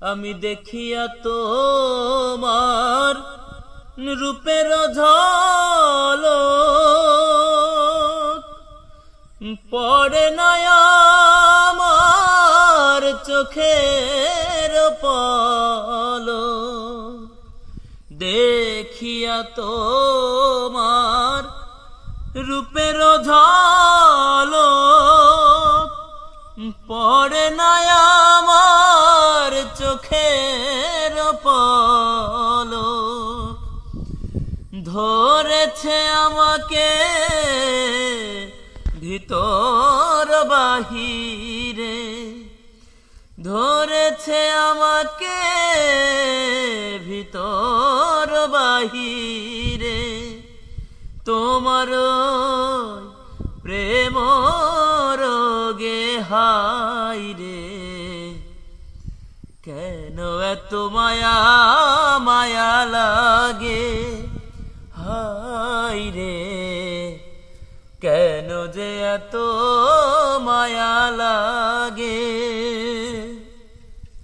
আমি দেখিয়া তোমার রূপের ঝল পড়ে না আমার চোখের পল দেখিয়া তোমার রূপের ঝলক। পড়ে না ধরেছে আমাকে ভিতর বাহিরে। ধরেছে আমাকে ভিতর বাহিরে। তোমার প্রেম রোগে হাই রে। কেন এত মায়া মায়া রে কেন যে এত মায়া লাগে?